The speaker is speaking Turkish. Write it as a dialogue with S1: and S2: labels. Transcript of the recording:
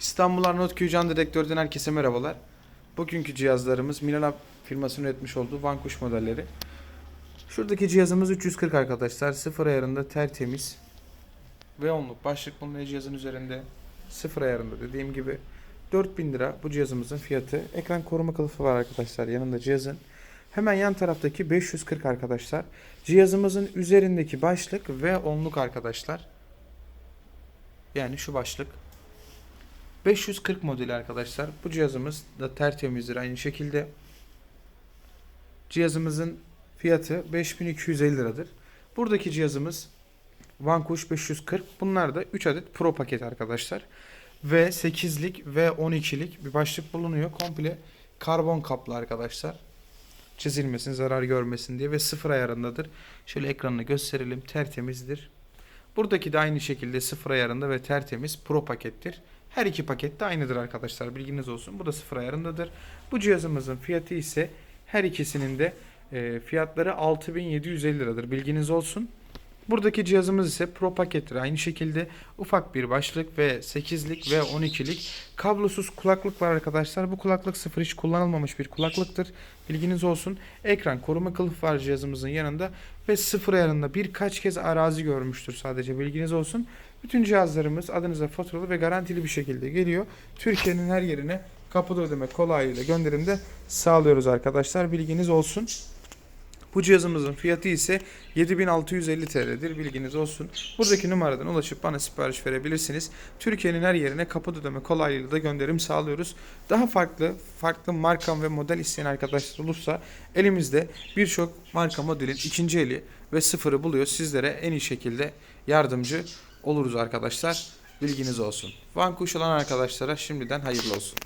S1: İstanbul Arnavut Can Direktör'den herkese merhabalar. Bugünkü cihazlarımız Milan firmasının üretmiş olduğu Van Kuş modelleri. Şuradaki cihazımız 340 arkadaşlar. Sıfır ayarında tertemiz. Ve onluk başlık bulunuyor cihazın üzerinde. Sıfır ayarında dediğim gibi. 4000 lira bu cihazımızın fiyatı. Ekran koruma kılıfı var arkadaşlar yanında cihazın. Hemen yan taraftaki 540 arkadaşlar. Cihazımızın üzerindeki başlık ve onluk arkadaşlar. Yani şu başlık. 540 modeli arkadaşlar. Bu cihazımız da tertemizdir aynı şekilde. Cihazımızın fiyatı 5250 liradır. Buradaki cihazımız Vankush 540. Bunlar da 3 adet Pro paket arkadaşlar. Ve 8'lik ve 12'lik bir başlık bulunuyor. Komple karbon kaplı arkadaşlar. Çizilmesin, zarar görmesin diye ve sıfır ayarındadır. Şöyle ekranını gösterelim. Tertemizdir. Buradaki de aynı şekilde sıfır ayarında ve tertemiz Pro pakettir. Her iki paket de aynıdır arkadaşlar. Bilginiz olsun. Bu da sıfır ayarındadır. Bu cihazımızın fiyatı ise her ikisinin de e, fiyatları 6750 liradır. Bilginiz olsun. Buradaki cihazımız ise Pro pakettir. Aynı şekilde ufak bir başlık ve 8'lik ve 12'lik kablosuz kulaklık var arkadaşlar. Bu kulaklık sıfır hiç kullanılmamış bir kulaklıktır. Bilginiz olsun. Ekran koruma kılıfı var cihazımızın yanında ve sıfır ayarında birkaç kez arazi görmüştür sadece bilginiz olsun. Bütün cihazlarımız adınıza faturalı ve garantili bir şekilde geliyor. Türkiye'nin her yerine kapıda ödeme kolaylığıyla gönderimde sağlıyoruz arkadaşlar. Bilginiz olsun. Bu cihazımızın fiyatı ise 7650 TL'dir. Bilginiz olsun. Buradaki numaradan ulaşıp bana sipariş verebilirsiniz. Türkiye'nin her yerine kapı ödeme kolaylığıyla da gönderim sağlıyoruz. Daha farklı farklı marka ve model isteyen arkadaşlar olursa elimizde birçok marka modelin ikinci eli ve sıfırı buluyor. Sizlere en iyi şekilde yardımcı oluruz arkadaşlar. Bilginiz olsun. Vankuş olan arkadaşlara şimdiden hayırlı olsun.